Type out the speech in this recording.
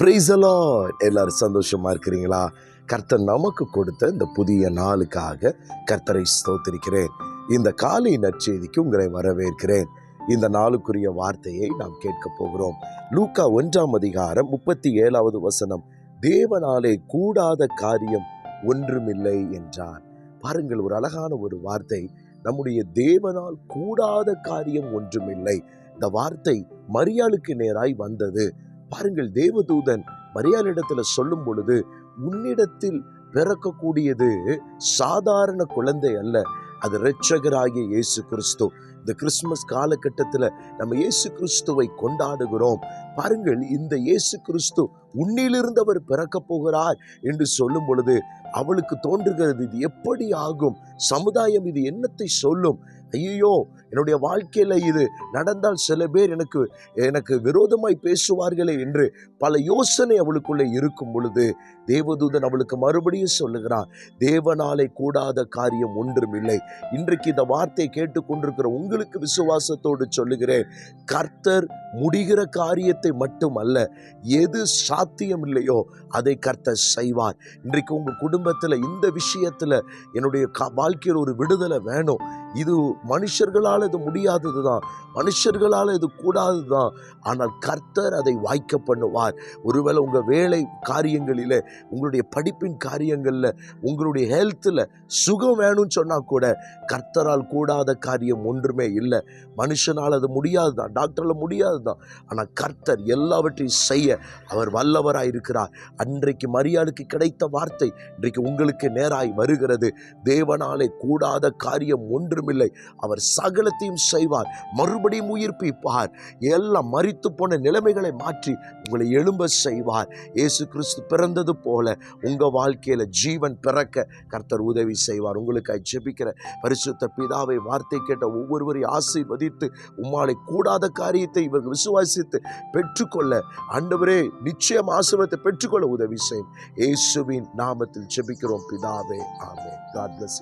பிரைசலோ எல்லாரும் சந்தோஷமா இருக்கிறீங்களா? கர்த்தர் நமக்கு கொடுத்த இந்த புதிய நாளுக்காக கர்த்தரை ஸ்தோத்திருக்கிறேன். இந்த காலை நற்செய்திக்கு உங்களை வரவேற்கிறேன். இந்த நாளுக்குரிய வார்த்தையை நாம் கேட்க போகிறோம். லூக்கா ஒன்றாம் அதிகாரம் முப்பத்தி ஏழாவது வசனம். தேவனாலே கூடாத காரியம் ஒன்றுமில்லை என்றார். பாருங்கள் ஒரு அழகான ஒரு வார்த்தை. நம்முடைய தேவனால் கூடாத காரியம் ஒன்றுமில்லை. இந்த வார்த்தை மரியாளுக்கு நேராய் வந்தது. பாருங்கள் தேவதூதன் மரியாளிடத்துல சொல்லும் பொழுது உன்னிடத்தில் பிறக்கக்கூடியது சாதாரண குழந்தை அல்ல அது இரட்சகராகிய இயேசு கிறிஸ்து. இந்த கிறிஸ்துமஸ் காலகட்டத்தில் நம்ம இயேசு கிறிஸ்துவை கொண்டாடுகிறோம். பாருங்கள் இந்த இயேசு கிறிஸ்து உன்னிலிருந்து அவர் பிறக்க போகிறார் என்று சொல்லும் பொழுது அவளுக்கு தோன்றுகிறது இது எப்படி ஆகும்? சமுதாயம் இது என்னத்தை சொல்லும்? ஐயோ என்னுடைய வாழ்க்கையில் இது நடந்தால் சில பேர் எனக்கு எனக்கு விரோதமாய் பேசுவார்களே என்று பல யோசனை அவளுக்குள்ளே இருக்கும் பொழுது தேவதூதன் அவளுக்கு மறுபடியும் சொல்லுகிறான் தேவனாலே கூடாத காரியம் ஒன்றும் இல்லை. இன்றைக்கு இந்த வார்த்தை கேட்டுக்கொண்டிருக்கிற உங்களுக்கு விசுவாசத்தோடு சொல்லுகிறேன் கர்த்தர் முடிகிற காரியத்தை மட்டும் அல்ல எது சாத்தியம் இல்லையோ அதை கர்த்தர் செய்வார். இன்றைக்கு உங்கள் குடும்பத்தில் இந்த விஷயத்தில் என்னுடைய கா- வாழ்க்கையில் ஒரு விடுதலை வேணும். இது மனுஷர்களால் இது முடியாதது தான் மனுஷர்களால் இது கூடாது தான் ஆனால் கர்த்தர் அதை வாய்க்க பண்ணுவார். ஒருவேளை உங்கள் வேலை காரியங்களில் உங்களுடைய படிப்பின் காரியங்களில் உங்களுடைய ஹெல்த்தில் சுகம் வேணும்னு சொன்னால் கூட கர்த்தரால் கூடாத காரியம் ஒன்றுமே இல்லை. மனுஷனால் அது முடியாது தான் டாக்டரில் முடியாது தான் ஆனால் கர்த்தர் எல்லாவற்றையும் செய்ய அவர் வல்லவராக இருக்கிறார். அன்றைக்கு மரியாளுக்கு கிடைத்த வார்த்தை இன்றைக்கு உங்களுக்கு நேராய் வருகிறது. தேவனாலே கூடாத காரியம் ஒன்றுமில்லை. அவர் சகலத்தையும் செய்வார் மறுபடியும் உயிர்ப்பிப்பார். எல்லாம் மறித்து போன நிலைமைகளை மாற்றி உங்களை எழும்ப செய்வார். இயேசு கிறிஸ்து பிறந்தது போல உங்க வாழ்க்கையில ஜீவன் பிறக்க கர்த்தர் உதவி செய்வார். உங்களுக்காய் ஜெபிக்கிற பரிசுத்த பிதாவை வார்த்தை கேட்ட ஒவ்வொருவரையும் ஆசீர்வதித்து உம்மாலை கூடாத காரியத்தை இவர்கள் விசுவாசித்து பெற்றுக்கொள்ள ஆண்டவரே நிச்சயம் ஆசீர்வாதத்தை பெற்றுக்கொள்ள உதவி செய்யும். இயேசுவின் நாமத்தில் ஜெபிக்கிறோம். பிதாவே ஆமே காட் பிளஸ்